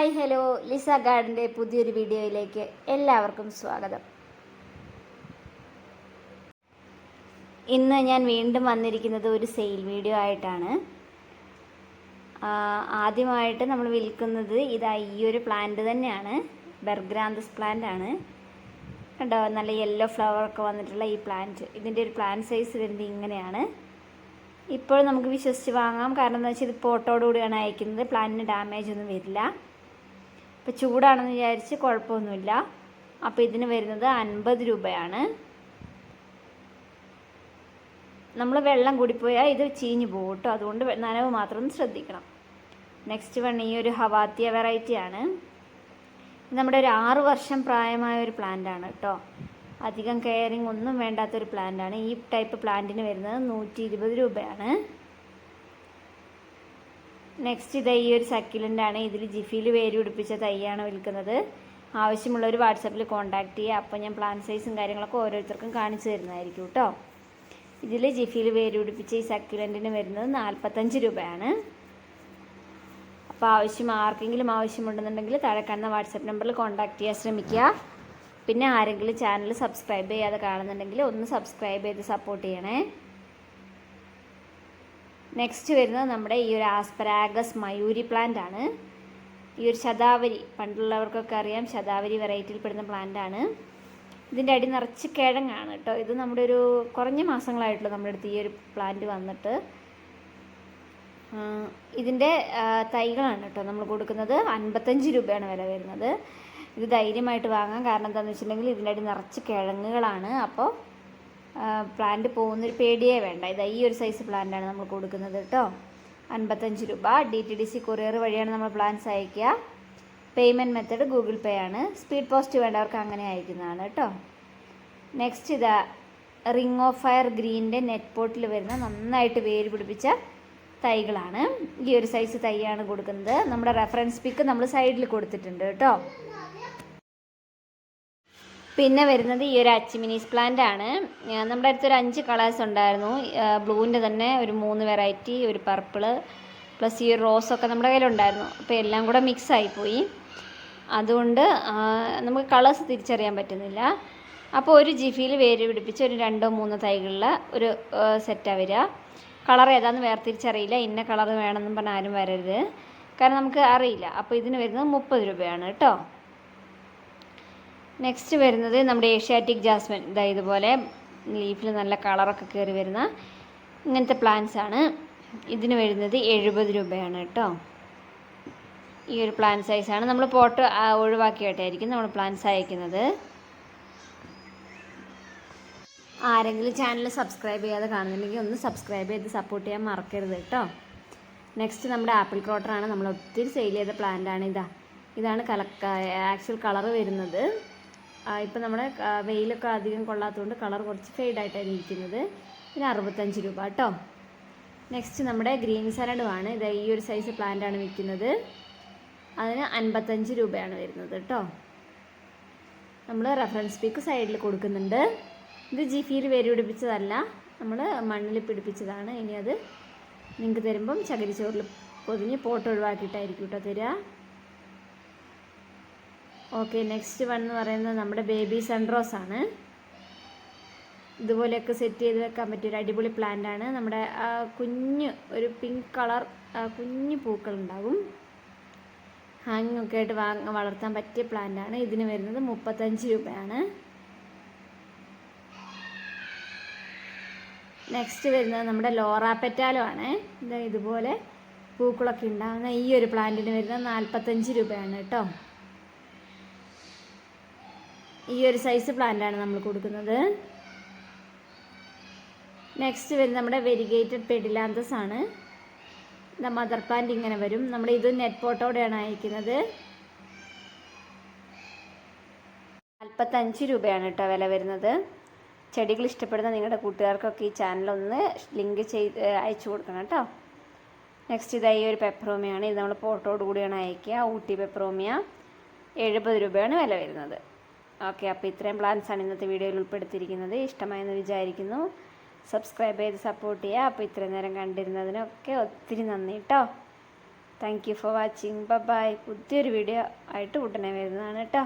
Hello. Lisa ഗാർഡന്റെ പുതിയൊരു വീഡിയോയിലേക്ക് എല്ലാവർക്കും സ്വാഗതം. ഇന്ന് ഞാൻ വീണ്ടും വന്നിരിക്കുന്നത് ഒരു സെയിൽ വീഡിയോ ആയിട്ടാണ്. ആദ്യമായിട്ട് നമ്മൾ വിൽക്കുന്നത് ഇതാ ഈ ഒരു പ്ലാന്റ് തന്നെയാണ്. ബെർഗ്രാന്തസ് പ്ലാന്റ് ആണ്. കണ്ടോ? നല്ല യെല്ലോ ഫ്ലവർ ഒക്കെ വന്നിട്ടുള്ള ഈ പ്ലാന്റ് ഇതിന്റെ ഒരു പ്ലാന്റ് സൈസ് വരുന്നത് ഇങ്ങനെയാണ്. ഇപ്പോൾ നമുക്ക് വിശ്വസിച്ച് വാങ്ങാം. കാരണം എന്താ വെച്ചാൽ ഇത് പോട്ടോടുകൂടിയാണ് അയക്കുന്നത്. പ്ലാന്റിന് ഡാമേജ് ഒന്നും വരില്ല. ഇപ്പോൾ ചൂടാണെന്ന് വിചാരിച്ച് കുഴപ്പമൊന്നുമില്ല. അപ്പോൾ ഇതിന് വരുന്നത് അൻപത് രൂപയാണ്. നമ്മൾ വെള്ളം കൂടിപ്പോയാൽ ഇത് ചീഞ്ഞു പോകും കേട്ടോ. അതുകൊണ്ട് നനവ് മാത്രം ശ്രദ്ധിക്കണം. നെക്സ്റ്റ് വൺ ഈ ഒരു ഹവാത്തിയ വെറൈറ്റിയാണ് നമ്മുടെ ഒരു ആറ് വർഷം പ്രായമായ ഒരു പ്ലാന്റ് ആണ് കേട്ടോ. അധികം കെയറിങ് ഒന്നും വേണ്ടാത്തൊരു പ്ലാന്റ് ആണ്. ഈ ടൈപ്പ് പ്ലാന്റിന് വരുന്നത് നൂറ്റി രൂപയാണ്. നെക്സ്റ്റ് ഇത് ഈ ഒരു സക്യുലന്റ് ആണ് ഇതിൽ ജിഫിയിൽ വേര് പിടിപ്പിച്ച തൈയാണ് വിൽക്കുന്നത്. ആവശ്യമുള്ളവർ വാട്സാപ്പിൽ കോൺടാക്ട് ചെയ്യുക. അപ്പോൾ ഞാൻ പ്ലാൻ സൈസും കാര്യങ്ങളൊക്കെ ഓരോരുത്തർക്കും കാണിച്ചു തരുന്നതായിരിക്കും കേട്ടോ ഇതിൽ ജിഫിയിൽ വേര് പിടിപ്പിച്ച ഈ സക്കിലന്റിന് വരുന്നത് നാൽപ്പത്തഞ്ച് രൂപയാണ്. അപ്പോൾ ആവശ്യം ആർക്കെങ്കിലും ആവശ്യമുണ്ടെന്നുണ്ടെങ്കിൽ താഴെ കാണുന്ന വാട്സാപ്പ് നമ്പറിൽ കോൺടാക്ട് ചെയ്യാൻ ശ്രമിക്കുക. പിന്നെ ആരെങ്കിലും ചാനൽ സബ്സ്ക്രൈബ് ചെയ്യാതെ കാണുന്നുണ്ടെങ്കിൽ ഒന്ന് സബ്സ്ക്രൈബ് ചെയ്ത് സപ്പോർട്ട് ചെയ്യണേ. നെക്സ്റ്റ് വരുന്നത് നമ്മുടെ ഈ ഒരു ആസ്പരാഗസ് മയൂരി പ്ലാന്റ് ആണ്. ഈ ഒരു ശതാവരി പണ്ടുള്ളവർക്കൊക്കെ അറിയാം ശതാവരി വെറൈറ്റിയിൽ പെടുന്ന പ്ലാന്റ് ആണ്. ഇതിന്റെ അടി നിറച്ച് കിഴങ്ങാണ് കേട്ടോ. ഇത് നമ്മുടെ ഒരു കുറഞ്ഞ മാസങ്ങളായിട്ടുള്ളൂ നമ്മുടെ അടുത്ത് ഈ ഒരു പ്ലാന്റ് വന്നിട്ട് ഇതിന്റെ തൈകളാണ് കേട്ടോ നമ്മൾ കൊടുക്കുന്നത്. അൻപത്തഞ്ച് രൂപയാണ് വില വരുന്നത്. ഇത് ധൈര്യമായിട്ട് വാങ്ങാം. കാരണം എന്താണെന്ന് വെച്ചിട്ടുണ്ടെങ്കിൽ ഇതിന്റെ അടി നിറച്ച് കിഴങ്ങുകളാണ്. അപ്പോൾ പ്ലാന്റ് പോകുന്നൊരു പേടിയേ വേണ്ട. ഇത് ഈ ഒരു സൈസ് പ്ലാന്റാണ് നമ്മൾ കൊടുക്കുന്നത് കേട്ടോ. അൻപത്തഞ്ച് രൂപ. D T D C courier വഴിയാണ് നമ്മൾ പ്ലാൻസ് അയക്കുക പേയ്മെന്റ് മെത്തേഡ് ഗൂഗിൾ പേ ആണ്. സ്പീഡ് പോസ്റ്റ് വേണ്ടവർക്ക് അങ്ങനെ അയക്കുന്നതാണ് കേട്ടോ. നെക്സ്റ്റ് ഇതാ റിംഗ് ഓഫ് ഫയർ ഗ്രീനിന്റെ നെറ്റ് പോട്ടിൽ വരുന്ന നന്നായിട്ട് വേര് പിടിപ്പിച്ച തൈകളാണ്. ഈ ഒരു സൈസ് തൈയാണ് കൊടുക്കുന്നത്. നമ്മുടെ റെഫറൻസ് പിക്ക് നമ്മൾ സൈഡിൽ കൊടുത്തിട്ടുണ്ട് കേട്ടോ. പിന്നെ വരുന്നത് ഈ ഒരു അച്ചിമിനീസ് പ്ലാന്റ് ആണ്. നമ്മുടെ അടുത്തൊരു അഞ്ച് കളേഴ്സ് ഉണ്ടായിരുന്നു. ബ്ലൂവിന്റെ തന്നെ ഒരു മൂന്ന് വെറൈറ്റി ഒരു പർപ്പിൾ പ്ലസ് ഈ ഒരു റോസൊക്കെ നമ്മുടെ കയ്യിലുണ്ടായിരുന്നു അപ്പോൾ എല്ലാം കൂടെ മിക്സ് ആയിപ്പോയി. അതുകൊണ്ട് നമുക്ക് കളേഴ്സ് തിരിച്ചറിയാൻ പറ്റുന്നില്ല. അപ്പോൾ ഒരു ജിഫിയിൽ വേര് പിടിപ്പിച്ച് ഒരു രണ്ടോ മൂന്നോ തൈകളിൽ ഒരു സെറ്റാണ് വരിക. കളർ ഏതാണെന്ന് വേർതിരിച്ചറിയില്ല ഇന്ന കളർ വേണമെന്നും പറഞ്ഞാൽ ആരും വരരുത്. കാരണം നമുക്ക് അറിയില്ല. അപ്പോൾ ഇതിന് വരുന്നത് മുപ്പത് രൂപയാണ് കേട്ടോ. നെക്സ്റ്റ് വരുന്നത് നമ്മുടെ ഏഷ്യാറ്റിക് ജാസ്മിൻ ഇതാ ഇതുപോലെ ലീഫിൽ നല്ല കളറൊക്കെ കയറി വരുന്ന ഇങ്ങനത്തെ പ്ലാന്റ്സ് ആണ്. ഇതിന് വരുന്നത് എഴുപത് രൂപയാണ് കേട്ടോ. ഈ ഒരു പ്ലാൻ സൈസാണ് നമ്മൾ പോട്ട് ഒഴിവാക്കിയിട്ടായിരിക്കും നമ്മൾ പ്ലാൻസ് അയക്കുന്നത്. ആരെങ്കിലും ചാനൽ സബ്സ്ക്രൈബ് ചെയ്യാതെ കാണുന്നുണ്ടെങ്കിൽ ഒന്ന് സബ്സ്ക്രൈബ് ചെയ്ത് സപ്പോർട്ട് ചെയ്യാൻ മറക്കരുത് കേട്ടോ. നെക്സ്റ്റ് നമ്മുടെ ആപ്പിൾ ക്രോട്ടറാണ് നമ്മൾ ഒത്തിരി സെയിൽ ചെയ്ത പ്ലാന്റാണ് ഇതാ. ഇതാണ് കല ആക്ച്വൽ കളർ വരുന്നത്. ഇപ്പം നമ്മുടെ വെയിലൊക്കെ അധികം കൊള്ളാത്തതുകൊണ്ട് കളർ കുറച്ച് ഫെയ്ഡായിട്ടാണ് ഇരിക്കുന്നത്. പിന്നെ അറുപത്തഞ്ച് രൂപ കേട്ടോ നെക്സ്റ്റ് നമ്മുടെ ഗ്രീൻ സലഡുമാണ് ഇത് ഈ ഒരു സൈസ് പ്ലാന്റ് ആണ് വിൽക്കുന്നത്. അതിന് അൻപത്തഞ്ച് രൂപയാണ് വരുന്നത് കേട്ടോ നമ്മൾ റെഫറൻസ് പീക്ക് സൈഡിൽ കൊടുക്കുന്നുണ്ട്. ഇത് ജിഫിയിൽ വേര് പിടിപ്പിച്ചതല്ല. നമ്മൾ മണ്ണിൽ പിടിപ്പിച്ചതാണ്. ഇനി അത് നിങ്ങൾക്ക് തരുമ്പം ചകിരിച്ചോറിൽ പൊതിഞ്ഞ് പോട്ട് ഒഴിവാക്കിയിട്ടായിരിക്കും കേട്ടോ തരിക ഓക്കെ നെക്സ്റ്റ് വൺ എന്ന് പറയുന്നത് നമ്മുടെ ബേബി സൺറോസ് ആണ്. ഇതുപോലെയൊക്കെ സെറ്റ് ചെയ്ത് വെക്കാൻ പറ്റിയ ഒരു അടിപൊളി പ്ലാന്റ് ആണ്. നമ്മുടെ കുഞ്ഞ് ഒരു പിങ്ക് കളർ കുഞ്ഞു പൂക്കൾ ഉണ്ടാകും ഹാങ് ഒക്കെ ആയിട്ട് വാങ്ങ വളർത്താൻ പറ്റിയ പ്ലാന്റ് ആണ്. ഇതിന് വരുന്നത് മുപ്പത്തഞ്ച് രൂപയാണ്. നെക്സ്റ്റ് വരുന്നത് നമ്മുടെ ലോറ പെറ്റാലോ ആണ്. ഇതാ ഇതുപോലെ പൂക്കളൊക്കെ ഉണ്ടാകുന്ന ഈ ഒരു പ്ലാന്റിന് വരുന്നത് നാൽപ്പത്തഞ്ച് രൂപയാണ് കേട്ടോ. ഈ ഒരു സൈസ് പ്ലാന്റാണ് നമ്മൾ കൊടുക്കുന്നത്. നെക്സ്റ്റ് വരുന്നത് നമ്മുടെ വെരിഗേറ്റഡ് പെഡിലാന്തസ് ആണ്. മദർ പ്ലാന്റ് ഇങ്ങനെ വരും. നമ്മൾ ഇത് നെറ്റ് പോട്ടോടെയാണ് അയക്കുന്നത്. നാൽപ്പത്തഞ്ച് രൂപയാണ് കേട്ടോ വില വരുന്നത്. ചെടികൾ ഇഷ്ടപ്പെടുന്ന നിങ്ങളുടെ കൂട്ടുകാർക്കൊക്കെ ഈ ചാനലൊന്ന് ലിങ്ക് ചെയ്ത് അയച്ചു കൊടുക്കണം കേട്ടോ. നെക്സ്റ്റ് ഇതായി ഒരു പെപ്പറോമിയാണ് ഇത് നമ്മൾ പോട്ടോട് കൂടിയാണ് അയക്കുക. ഊട്ടി പെപ്പറോമിയ എഴുപത് രൂപയാണ് വില വരുന്നത്. ഓക്കെ അപ്പോൾ ഇത്രയും പ്ലാൻസാണ് ഇന്നത്തെ വീഡിയോയിൽ ഉൾപ്പെടുത്തിയിരിക്കുന്നത്. ഇഷ്ടമായെന്ന് വിചാരിക്കുന്നു. സബ്സ്ക്രൈബ് ചെയ്ത് സപ്പോർട്ട് ചെയ്യുക. അപ്പോൾ ഇത്രയും നേരം കണ്ടിരുന്നതിനൊക്കെ ഒത്തിരി നന്ദി കേട്ടോ thank you for watching bye പുതിയൊരു വീഡിയോ ആയിട്ട് ഉടനെ വരുന്നതാണ് കേട്ടോ